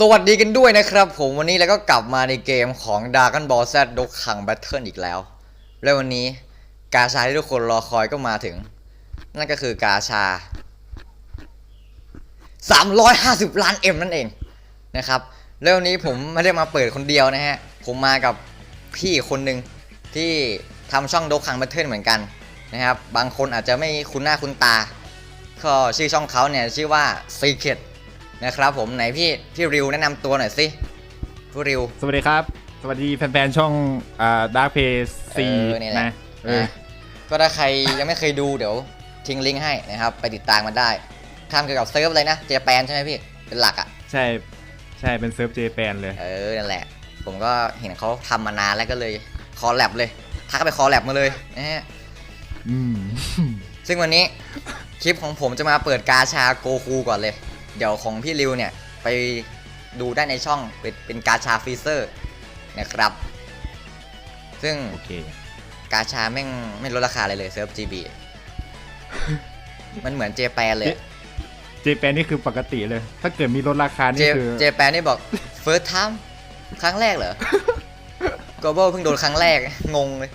สวัสดีกันด้วยนะครับผมวันนี้เราก็กลับมาในเกมของ Dragon Ball Z ดกขัง Battle อีกแล้ว และวันนี้กาชาที่ทุกคนรอคอยก็มาถึง นั่นก็คือกาชา 350 ล้าน M นั่นเองนะครับแล้ววันนี้ผมไม่ได้มาเปิดคนเดียวนะฮะ ผมมากับพี่คนหนึ่งที่ทำช่องดกขัง Battle เหมือนกันนะครับบางคนอาจจะไม่คุ้นหน้าคุ้นตา ก็ชื่อช่องเขาเนี่ยชื่อว่า Secret นะครับผมไหนพี่พี่ริวแนะนำตัวหน่อยสิพี่ริว สวัสดีครับ สวัสดีแฟนๆ ช่องอ่าดาร์คเพย์ซีเออนี่แหละ นะเออ นะก็ถ้าใครยังไม่เคยดูเดี๋ยวทิ้งลิงก์ให้นะครับ ไปติดตามมันได้ทำเกี่ยวกับเซิร์ฟอะไรนะเจแปนใช่ไหมพี่เป็นหลักอะ่ะ ใช่ ใช่เป็นเซิร์ฟเจแปนเลย เออ นั่นแหละ ผมก็เห็นเขาทำมานานแล้วก็เลยคอลแลบเลยทักไปคอลแลบมาเลยนะฮะ อืม ซึ่งวันนี้คลิปของผมจะมาเปิดกาชาโกคูก่อนเลย เดี๋ยวของพี่ริวเนี่ย ไปดูได้ในช่องเป็นเป็นกาชาฟรีเซอร์นะครับ ซึ่งโอเคกาชาแม่งไม่ลดราคาเลยเลยเซิร์ฟ GB มันเหมือนเจแปนเลย เจแปนนี่คือปกติเลย ถ้าเกิดมีลดราคาเจนี่คือเจแปนนี่บอก first time ครั้งแรกเหรอ global เพิ่งโดนครั้งแรก งงเลย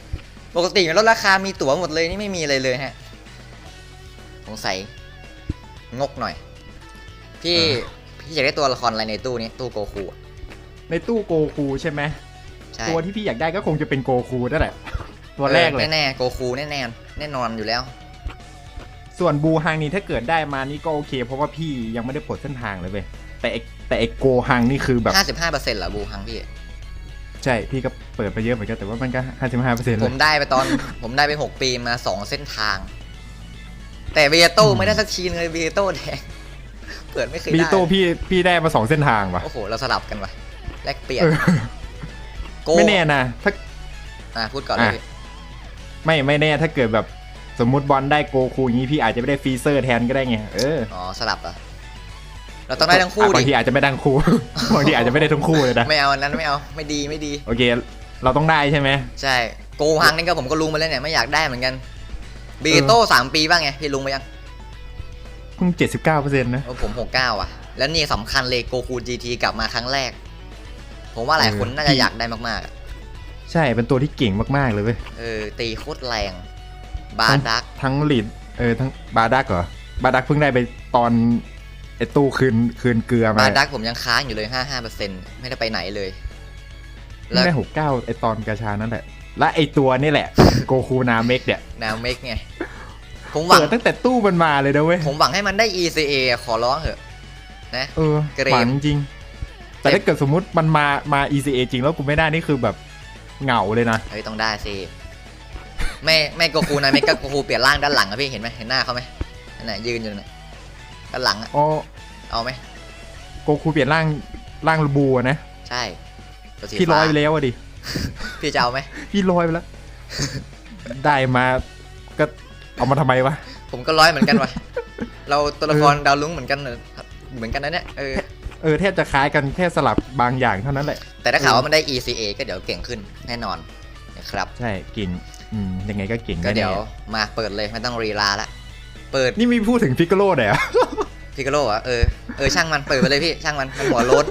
ปกติมันลดราคามีตั๋วหมดเลยนี่ไม่มีอะไรเลยฮะ สงสัยงกหน่อย พี่พี่อยากได้ตัวละครอะไรในตู้นี้ตู้โกคูอะในตู้โกคูใช่ไหมใช่ตัวที่พี่อยากได้ก็คงจะเป็นโกคูนั่นแหละตัวแรกเลยออแน่ๆโกคูแน่ๆแน่นอนอยู่แล้ว ส่วนบูฮังนี่ถ้าเกิดได้มานี่ก็โอเค เพราะว่าพี่ยังไม่ได้ปลดเส้นทางเลยเว้ยแต่ไอ้แต่ไอโกฮังนี่คือแบบ55%เหรอบูฮังพี่ใช่พี่ก็เปิดไปเยอะเหมือนกันแต่ว่ามันก็ห้าสิบห้าเปอร์เซ็นต์เลผยมได้ไปตอน ผมได้ไปหกปีมาสองเส้นทาง แต่เบียโต้อืมไม่ได้สักทีนึงเลยเบียโต้แดง เปิดไม่เคยบีได้โตพี่พี่ได้มาสองเส้นทางว่ะโอ้โหเราสลับกันวะแลกเปลี่ยนเออโกไม่แน่นะถ้าอะพูดก่อนเลยอะไม่ไม่แน่ถ้าเกิดแบบสมมุติบอลได้โกคูอย่างนี้พี่อาจจะไม่ได้ฟรีเซอร์แทนก็ได้ไงเอออ๋อสลับเหรอะเราต้องได้ทั้งคู่อะบางดิทีอาจจะไม่ได้ทั้งคู่บางทีอาจจะไม่ได้ทั้งคู่เลยนะไม่เอาอันนั้นไม่เอาไม่ดีไม่ดีโอเค เราต้องได้ใช่ไหมใช่โกฮังนี่ก็ผมก็ลุงมาแล้วเนี่ยไม่อยากได้เหมือนกันเบียโต้สามปีบ้างไงพี่ลุงไปยังเพิ่งเจ็ดสิบเก้าเปอร์เซ็นต์นะโอ้ผมหกเก้าอะ แล้วนี่สำคัญเลยโกคูจีทีกลับมาครั้งแรก ผมว่าหลายคนน่าจะอยากได้มากๆอะใช่เป็นตัวที่เก่งมาก ๆ เลยเว้ยเออ ตีโคตรแรง บาดัก ทั้งลีดเออทั้งบาดักเหรอบาดักเพิ่งได้ไปตอนไอตู้คืนคืนเกลือมาบาดักผมยังค้างอยู่เลยห้าห้าเปอร์เซ็นต์ไม่ได้ไปไหนเลย เพิ่งได้หกเก้าไอตอนกาชานั่นแหละและไอตัวนี่แหละ โกคูนาเมกเนี่ย แนวเมกไง ผมหวังเปิดตั้งแต่ตู้มันมาเลยนะเว้ย ผมหวังให้มันได้ ECA อะขอร้องเถอะ นะเออเกรมหวังจริง แต่ถ้าเกิดสมมุติมันมามา ECA จริงแล้วกูไม่ได้นี่คือแบบเหงาเลยนะเฮ้ยต้องได้สิไม่ไม่โกคูนะไม่ก็โกคูเปลี่ยนร่างด้านหลังอะพี่เห็นไหมเห็นหน้าเขาไหมนั่นน่ะยืนอยู่น่ะด้านหลังอะอ๋อเอาไหมโกคูเปลี่ยนร่างร่างบูอะนะใช่ตัวสีพี่ร้ฟ้าอยไปแล้วอะดิพี่จะเอาไหมพี่ร้อยไปแล้ว ได้มาก็ เอามาทำไมวะ ผมก็ร้อยเหมือนกันว่ะเราตัวละครดาวลุ้งเหมือนกันเหรอเหมือนกันนะเนี่ยเออเออแทบจะคล้ายกันแค่สลับบางอย่างเท่านั้นแหละ แต่ถ้าข่าวว่ามันได้ ECA ก็เดี๋ยวเก่งขึ้นแน่นอนนะครับ ใช่เก่งอืมยังไงก็เก่งก็เดี๋ยวแน่มาเปิดเลยไม่ต้องรีลาละเปิดๆนี่มีพูดถึงพิกโกโลหน่อยเหรอะพิกาโลอะเออเออช่างมันเปิดไปเลยพี่ช่างมันมันหัวโล้น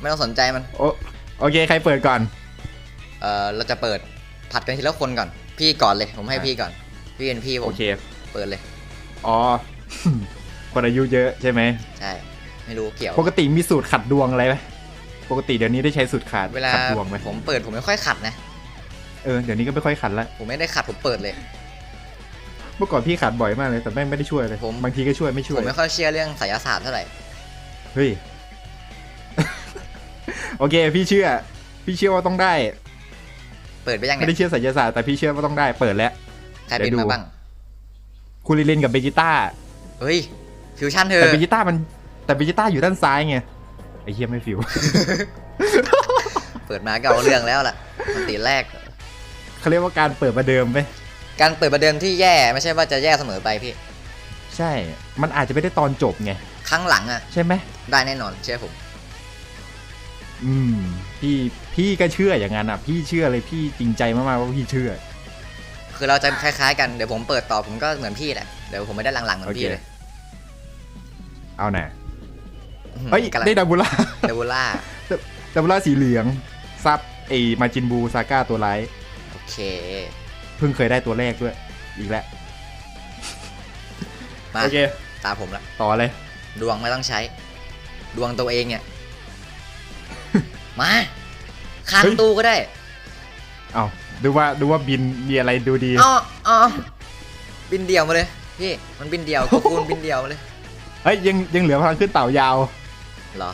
ไม่ต้องสนใจมัน โอโอเคใครเปิดก่อน เออเราจะเปิดผัดกันทีละคนก่อน พี่ก่อนเลยผมให้อะพี่ก่อน พี่เป็นพี่ผโอมเค เปิดเลย อ๋อ คนอายุเยอะใช่ไหม ใช่ ไม่รู้เกี่ยว ปกติมีสูตรขัดดวงอะไรไหมปกติเดี๋ยวนี้ได้ใช้สูตรขัดเวลาขัดดวงไหมผมเปิดผมไม่ค่อยขัดนะ เออ เดี๋ยวนี้ก็ไม่ค่อยขัดละ ผมไม่ได้ขัดผมเปิดเลย เมื่อก่อนพี่ขัดบ่อยมากเลย แต่แม่งไม่ได้ช่วยเลย ผมบางทีก็ช่วยไม่ช่ผวยมไม่ค่อยเชื่อเรื่องไสยศาสตร์เท่าไหร่ เฮ้ย โอเค พี่เชื่อ พี่เชื่อว่าต้องได้ เปิดไปยังไม่ไงได้เชื่อไสยศาสตร์แต่พี่เชื่อว่าต้องได้ เปิดแล้วใครเป็นเดี๋ยวดูมาบ้างคูริลินกับเบจิต้าเฮ้ยฟิวชั่นเธแต่อเบจิต้ามันแต่เบจิต้าอยู่ด้านซ้ายไงไอ้เฮียไม่ฟิว เปิดมาก็เอาเรื่องแล้วล่ะมันตีแรกเขาเรียกว่าการเปิดประเดิมไปการเปิดประเดิมที่แย่ไม่ใช่ว่าจะแย่เสมอไปพี่ ใช่ มันอาจจะไม่ได้ตอนจบไงครั้งหลังอะ ใช่ไหมได้แน่นอนเชื่อผม อืม พี่พี่ก็เชื่ออย่างนั้นอะ พี่เชื่อเลยพี่จริงใจมากๆว่าพี่เชื่อ คือเราจะคล้ายๆกันเดี๋ยวผมเปิดต่อผมก็เหมือนพี่แหละเดี๋ยวผมไม่ได้หลังๆเหมือนพี่โอเคเลยเอาหน่ะเฮ้ยกำลังได้ดับบูล่าเดบูล่าดับบูล่าสีเหลืองซับไอมาจินบูซาก้าตัวร้ายโอเคเพิ่งเคยได้ตัวแรกด้วย อีกแล้วมาโอเคตาผมละต่อเลย ดวงไม่ต้องใช้ ดวงตัวเองเนี่ยมาคานเฮ้ยตู้ก็ได้ เอา ดูว่าดูว่าบินมีอะไรดูดีอ๋ออ๋อบินเดียวมาเลยพี่มันบินเดียวก็คูณบินเดียวมาเลยเฮ้ยยังยังเหลือพลังขึ้นเต่ายาวเหรอ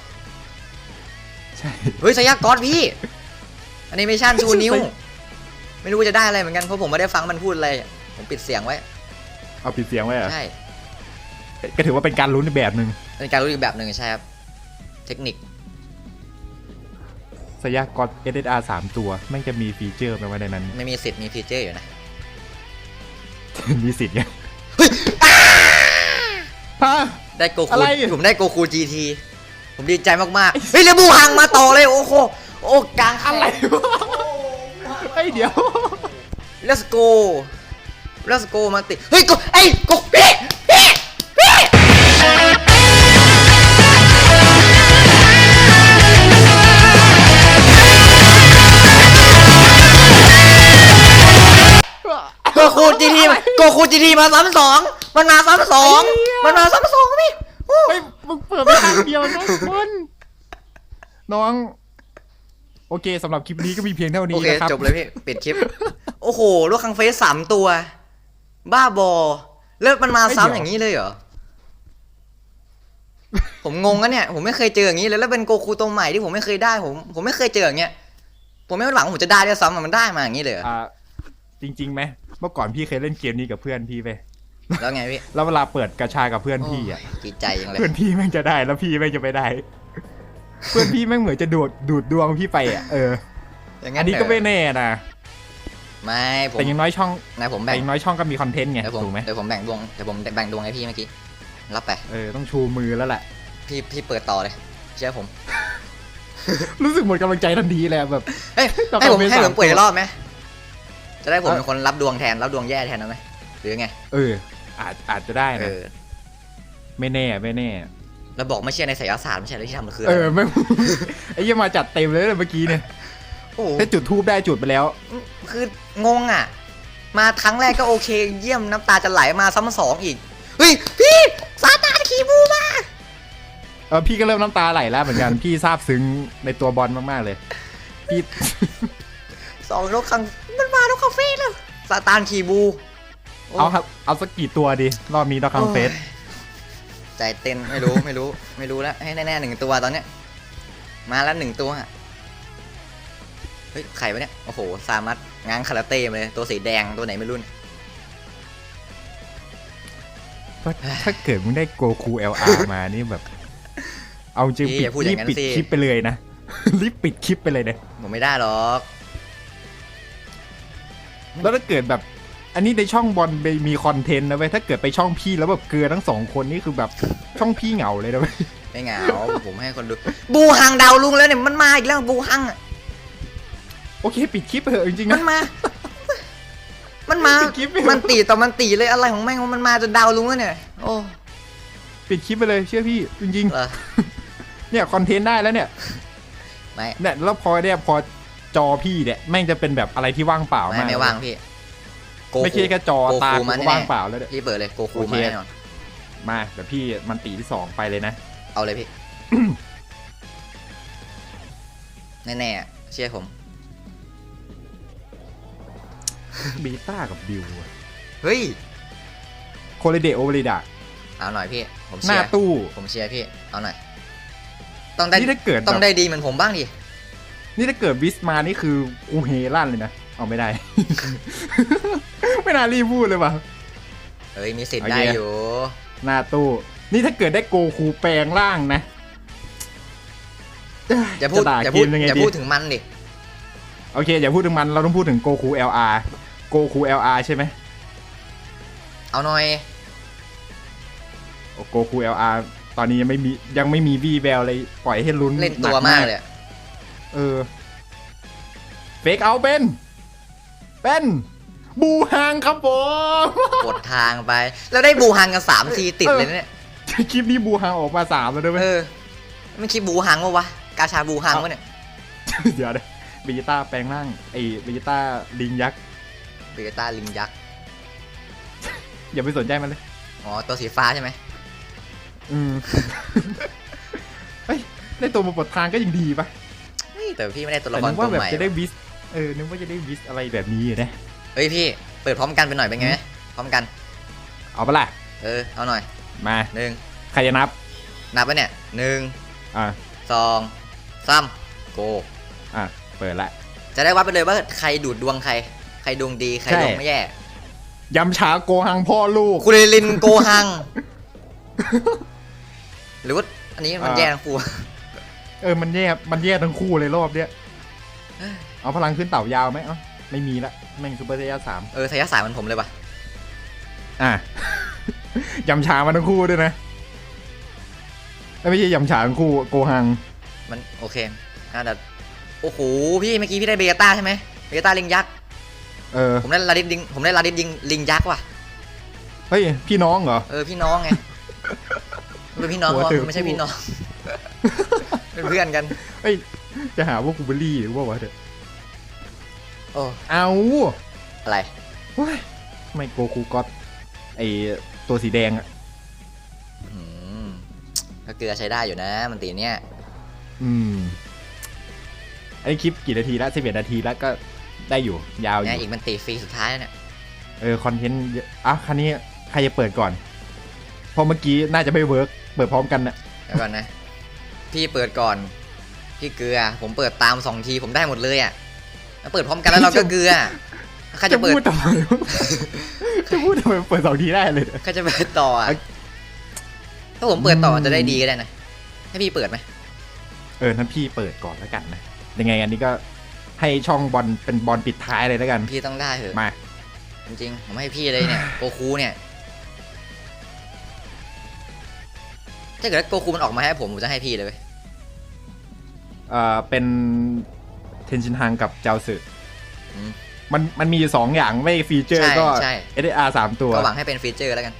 ใช่เฮ้ยสยากอดพี่แอนิเมชันชูนิ้วไปไม่รู้จะได้อะไรเหมือนกันเพราะผมไม่ได้ฟังมันพูดอะไรผมปิดเสียงไว้ เอาปิดเสียงไว้เหรอะใช่ก็ถือว่าเป็นการลุ้นในแบบหนึ่งเป็นการรู้อีกแบบหนึ่งใช่ครับ เทคนิค สยากอด SSR สามตัวแม่งจะมีฟีเจอร์ไหมว่าในนั้น ไม่มีสิทธิ์มีฟีเจอร์อยู่นะ มีสิทธิ์ไงฮะ ได้โกอะคูไร ผมได้โกคูจีทีผมดีใจมากๆ เฮ้ยเรยบูฮังมาต่อเลยโอ้โหโอ้กลางอะไรวะเฮ้ยเดี๋ยวเลสโกเลสโกมาติ เฮ้ยโกไอ้ย คูจีทีมาซ้ำสองมันมาซ้ำสองมันมาซ้ำสองพี่โอ้เฮ้ยมึงเปิดไปทางเดียวนะคุณน้อง โอเคสำหรับคลิปนี้ก็มีเพียงเท่าโอนี้เคนะครับจบเลยพี่ปิดคลิป โอ้โหลูกคังเฟสสามตัว บ้าบอ แล้วมันมาซ้ำอย่างนี้เลยเหรอ ผมงงอะเนี่ย ผมไม่เคยเจออย่างนี้เลยแล้วเป็นโกคูตัวใหม่ที่ผมไม่เคยได้ผมผมไม่เคยเจออย่างเงี้ยผมไม่หวังว่าผมจะได้ด้วยซ้ำอะมันได้มาอย่างนี้เลยเหรอ อ่าจริงๆไหม เมื่อก่อนพี่เคยเล่นเกมนี้กับเพื่อนพี่ไปแล้วไงพี่แล้วเวลาเปิดกระชากับเพื่อนพี่อะโยดีใจยังเลยเพื่อนพี่แม่งจะได้แล้วพี่แม่งจะไม่ได้ เพื่อนพี่แม่งเหมือนจะดูดดูดดวงพี่ไปอะเอออย่างอันั้นนนี้ก็ไม่เหรอแน่นะไม่ผมแต่อยังน้อยช่องนายผมแต่แบ่องย่างน้อยช่องก็มีคอนเทนต์ไงเดี๋ยวผมถูกไหมเดี๋ยวผมแบ่งดวงเดี๋ยวผมแบ่งดวงให้พี่เมื่อกี้รับไปเออต้องชูมือแล้วแหละพี่พี่เปิดต่อเลยเชื่อผม รู้สึกหมดกำลังใจทันทีเลยอะแบบเฮ้ยต่อไปให้ผมเป็นให้ผมสามเปิดอีตักวรอบไหม จะได้ผมเออเป็นคนรับดวงแทนรับดวงแย่แทนได้ไหมหรือไงเออ อาจอาจจะได้เอนะอไม่แน่ไม่แน่แล้วบอกไม่เชื่อในไสยศาสตร์ไม่ใช่เหรอที่ทำมันคือเออะไรอไม่ ไอ้เหี้ยังมาจัดเต็มเลยเมื่อกี้เนี่ยโอ้โห ถ้าจุดทูบได้จุดไปแล้ว คืองงอะ มาครั้งแรกก็โอเค เยี่ยมน้ำตาจะไหลมาซ้ำสองอีก เฮ้ย พี่ซาตานขี่บูมาเออพี่ก็เริ่มน้ำตาไหลแล้วเหมือนกัน พี่ซาบซึ้งในตัวบอลมากๆเลย พี่ สองนกคังมันมานกคาเฟ่แล้วซาตานขี่บูโเอาครับ เอาสักกี่ตัวดี รอบนี้ดอกคังเฟสโอ้ยใจเต้นไม่รู้ไม่รู้ไม่รู้แล้วให้แน่ๆหนึ่งตัวตอนเนี้ย มาแล้วหนึ่งตัวอะเฮ้ยใครวะเนี่ย โอ้โหซามัดง้างคาราเต้มาเลย ตัวสีแดงตัวไหนไม่รู้เนี่ยถ้าเกิดมึงได้โกคู LR มานี่แบบ เอาจริงพี่ปิอดย่าพูดอรีย่าบงนั้นปิดสิคลิปไปเลยนะ รีบปิดคลิปไปเลยเนี่ยผมไม่ได้หรอก แล้วถ้าเกิดแบบ อันนี้ในช่องบอลไปมีคอนเทนต์นะเว้ยถ้าเกิดไปช่องพี่แล้วแบบเกลือทั้งสองคนนี่คือแบบช่องพี่เหงาเลยนะเว้ยไม่เหงาผมให้คนดู บูฮังดาวลุงแล้วเนี่ยมันมาอีกแล้วบูฮังอะโอเคปิดคลิปไปเถอะจริงๆมันะ นมา มันมาปิดคลิปไปมันตีต่อมันตีเลยอะไรของแม่งวะมันมาจนดาวลุงแล้วเนี่ย โอ้ปิดคลิปไปเลยเชื่อพี่จริงเหรอๆเนี่ยคอนเทนต์ได้แล้วเนี่ยไม่ เนี่ยแล้วพอเนี่ยพอ จอพี่เนี่ยแม่งจะเป็นแบบอะไรที่ว่างเปล่าไม่มากไม่ว่างพี่โกไม่ใช่แค่จอโกตาคูกูมาก็แน่ว่างเปล่าแล้วเนี่ยพี่เปิดเลยโกคูโอเคมาแน่นอนมาเดี๋ยวพี่มันตีที่สองไปเลยนะ เอาเลยพี่ แน่ๆอะเชื่อผมบีต้ากับบิวเฮ้ยโคเรเดโอเวริดาเอาหน่อยพี่ ผมหเชีน้ายร์ตู้ ผมเชียร์พี่ เอาหน่อย ต้องได้นี่ถ้าเกิดต้องแบบได้ดีเหมือนผมบ้างดิ นี่ถ้าเกิดวิสมานี่คือกูเฮลั่นเลยนะเอาไม่ได้ ไม่น่ารีบพูดเลยว่ะเฮ้ยมีสิทธิ์โอเคได้อยู่ หน้าตู้ นี่ถ้าเกิดได้โกคูแปลงร่างนะอย่าพูดจะด่าอย่าพูดเกมยังไงอย่าดีพูดถึงมันดิโอเคอย่าพูดถึงมันเราต้องพูดถึงโกคู LR โกคู LR ใช่ไหมเอาหน่อยโกคู LR ตอนนี้ยังไม่มียังไม่มีวีแววเลยปล่อยให้ลุ้นเล่นตัวหมากเลยอะ เออ เฟกเอาเป็น เป็น บูฮังครับผมกดทางไป แล้วได้บูฮังกันสามทีติดเลยนะเนี่ย คลิปนี้บูฮังออกมาสามแล้วด้วยไหมเออมันคิดบูฮังวะวะ กาชาบูฮังวะเนี่ย เดี๋ยวนะเบจิต้าแปลงร่างไอ้เบจิต้าลิงยักษ์เบเกต้าลิงยักษ์ อย่าไปสนใจมันเลย อ๋อ ตัวสีฟ้าใช่ไหมอืมเฮ้ย ได้ตัวมาปลดทางก็ยังดีปะเฮ้ย แต่พี่ไม่ได้ตัวแต่ละครนึกตัว่าวแบบใหม่จะได้วิสเออนึกว่าจะได้วิสอะไรแบบนี้นะเฮ้ยพี่เปิดพร้อมกันไปหน่อยเป็นไงไหมพร้อมกัน เอาปะล่ะเออเอาหน่อยมาหนึ่งใครจะนับนับไปเนี่ยหนึ่งอะสองสามโก อะเปิดละ จะได้วัดไปเลยว่าใครดูดดวงใคร ใครดวงดีใครใช่ ดวงไม่แย่ ยำช้าโกหังพ่อลูก คุเรลินโกฮัง หรือว่าอันนี้มันอ่า แย่ทั้งคู่ เออมันแย่มันแย่ทั้งคู่เลยรอบเนี้ยเอาพลังขึ้นเต่ายาวไหมเอ้าไม่มีละแม่งซูเปอร์เซียสามเออทายาทสายมันผมเลยปะอะยำช้ามาทั้งคู่ด้วยนะเอ้ยไม่ใช่ยำช้าทั้งคู่โกหัง มันโอเคน่าจะโอ้โหพี่เมื่อกี้พี่ได้เบต้าใช่ไหมเบต้าลิงยักษ์เออผมได้ลาดิสลิงผมได้ลาดิสยิงลิงยักษ์ว่ะเฮ้ยพี่น้องเหรอเออพี่น้องไงมันเป็นพี่น้องหัวก็ถือไม่ใช่พี่น้อง เป็นเพื่อนกันเฮ้ยจะหาว่ากูเบลลี่หรือว่าวะเถอะโอ้เอาอะไร เฮ้ยทำไม่โกคูก็อตไอตัวสีแดงอะอืมก็เกลือใช้ได้อยู่นะ มันตีเนี่ย อืมไอนนี้คลิปกี่นาทีแล้วสิบเอ็ดนาทีแล้วก็ได้อยู่ยาวอเนี่ยยู่อีกมันตีฟรีสุดท้ายแล้วเนี่ยเออคอนเทนต์เยอะอะคันนี้ใครจะเปิดก่อนเพราะเมื่อกี้น่าจะไม่เวิร์กเปิดพร้อมกันนะเดี๋ยวก่อนนะ พี่เปิดก่อน พี่เกลือ ผมเปิดตามสองทีผมได้หมดเลยอะแล้วเปิดพร้อมกันแล้วเราก็เกลือใครจะเปิดพูดทำไมวะจะพูดทำไมเปิดสองทีได้เลยเนี่ยใครจะเปิดต่ออะเอ้ยถ้าผมเปิดต่ออืมจะได้ดีก็ได้นะให้พี่เปิดไหมเออนั้นพี่เปิดก่อนแล้วกันนะยังไงอันนี้ก็ให้ช่องบอลเป็นบอลปิดท้ายเลยแล้วกัน พี่ต้องได้เถอะมาจริงๆผมให้พี่เลยเนี่ยโกคูเนี่ย ถ้าเกิดว่าโกคูมันออกมาให้ผมผมจะให้พี่เลยเว้ยเอ่อเป็นเทนชินฮังกับเจ้าสึอืม มันมันมีอยู่สองอย่างไม่ฟีเจอร์ใช่ก็ ใช่ SSR สามตัว ก็หวังให้เป็นฟีเจอร์แล้วกัน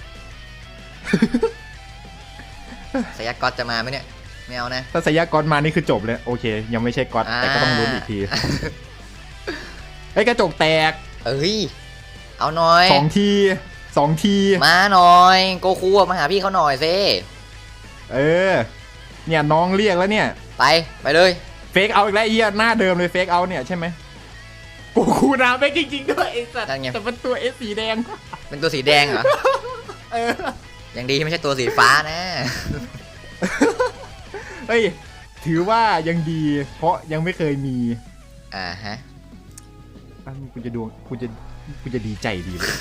สยากอตจะมาไหมเนี่ย ไม่เอานะ ถ้าสยากรมานี่คือจบเลย โอเค ยังไม่ใช่ก๊อตแต่ก็ต้องลุ้นอีกทีไอ้ยกระจกแตกเอ้ย เอาหน่อย สองทีสองทีมาหน่อย โกคูอะมาหาพี่เขาหน่อยเซ เออ เนี่ยน้องเรียกแล้วเนี่ย ไป ไปเลยเฟกเอาอีกแล้วไอ้เอียหน้าเดิมเลยเฟกเอาเนี่ยใช่ไหมกูคูนาไม่จริงๆด้วยไอ้สัตว์นั่นไง แต่มันตัวเอสสีแดง เป็นตัวสีแดงเหรอ เออยังดีที่ไม่ใช่ตัวสีฟ้านะ เฮ้ย ถือว่ายังดี เพราะยังไม่เคยมีอ่าฮะ อะกูจะดวงกูจะกูจะดีใจดีเลย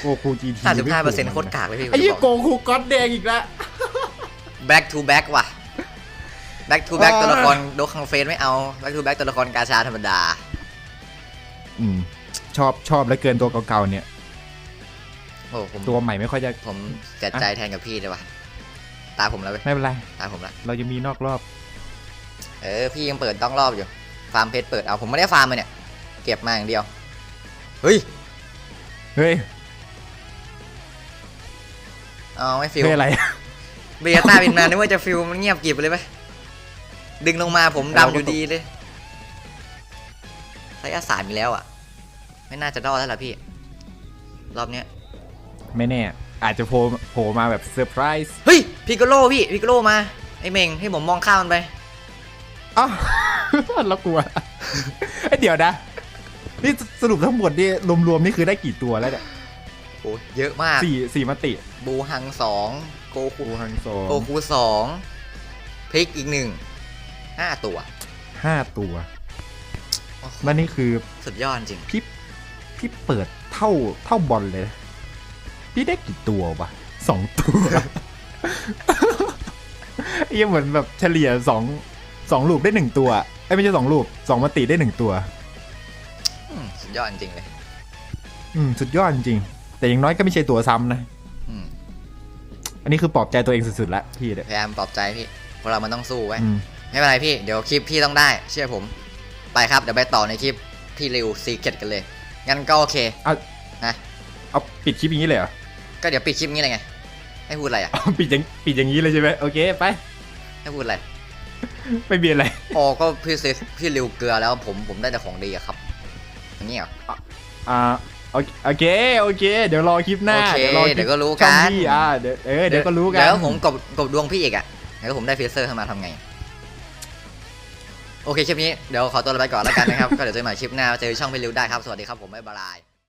โอ้กูจีที55%โคตรกากเลยพี่ไอ้ยี่โกคูก๊อตแดงอีกแล้ว back to back ว่ะ back to back เออตัวละครโดคังเฟนไม่เอา back to back ตัวละครกาชาธรรมดา อืม ชอบชอบแล้วเกินตัวเก่าๆเนี่ยโอ้ผมตัวใหม่ไม่ค่อยจะผมเสียใจแทนกับพี่เลยว่ะตาผมแล้วเว้ยไม่เป็นไรตาผมละเราจะมีนอกรอบ เออ พี่ยังเปิดต้องรอบอยู่ ฟาร์มเพชรเปิดเอาผมไม่ได้ฟาร์มเลยเนี่ย เก็บมาอย่างเดียว เฮ้ย เฮ้ย เอาไม่ฟิลเฮ้ยอะไร เบต้าบินมานึกว่าจะฟิลมันเงียบกริบไปเลยไหมดึงลงมาผมดำอยู่ดีเลยระยะสามอีกแล้วอะ ไม่น่าจะรอดแล้วล่ะพี่ รอบเนี้ย ไม่แน่ อาจจะโผล่โผล่มาแบบเซอร์ไพรส์เฮ้ยพิกโลพี่พิกโลมา ไอเมงให้ผมมองข้ามมันไปอ้าวแล้วกลัวไอยเดี๋ยวนะ นี่สรุปทั้งหมดนี่รวมๆนี่คือได้กี่ตัวแล้วเนี่ยโอ้เยอะมากสี่สี่มติ บูฮังสอง โกคูคูฮังโซโกคูสองพริกอีกหนึ่งห้าตัวห้าตัวโอ้โหนั่นนี่คือสุดยอดจริง พี่พี่เปิดเท่าเท่าบอลเลยนะพี่ได้กี่ตัววะสองตัวไอ้เหี้ยังเหมือนแบบเฉลี่ยสองสองลูกได้หนึ่งตัวไอ้ยไม่ใช่สองลูกสองมติได้หนึ่งตัว อืมสุดยอดจริงเลย อืมสุดยอดจริงแต่อย่างน้อยก็ไม่ใช่ตัวซ้ำนะ อืม อันนี้คือปลอบใจตัวเองสุดๆแล้วพี่เนี่ยพยายามปลอบใจพี่พวกเรามันต้องสู้ไว้ อืมไม่เป็นไรพี่ เดี๋ยวคลิปพี่ต้องได้ เชื่อผม ไปครับ เดี๋ยวไปต่อในคลิปพี่ริวซีเกตกันเลย งั้นก็โอเค เอานะ เอาปิดคลิปอย่างนี้เลยเหรอ ก็เดี๋ยวปิดคลิปงี้เลยไง ให้พูดอะไรอะ เอาปิดอย่างปิดอย่างนี้เลยใช่ไหมโอเคไปให้พูดอะไร ไม่มีอะไรอ๋อก็พี่เซฟพี่ริวเกลือแล้วผมผมได้แต่ของดีอะครับอย่างนี้เหรออ่า โอเคโอเคโอเค เดี๋ยวรอคลิปหน้า โอเครอคลิปเดี๋ยวก็รู้ช่องกันพี่อ่าเดี๋ยวเออเดี๋ยวก็รู้กัน แล้วผมกบกบดวงพี่อีกอะแล้วผมได้เฟเซอร์ขึ้นมาทำไง โอเคคลิปนี้เดี๋ยวขอตัวลาไปก่อนแล้วกันนะครับ ก็เดี๋ยวเจอกันใหม่คลิปหน้าเจอช่องพี่ริวได้ครับ สวัสดีครับผมบ๊ายบาย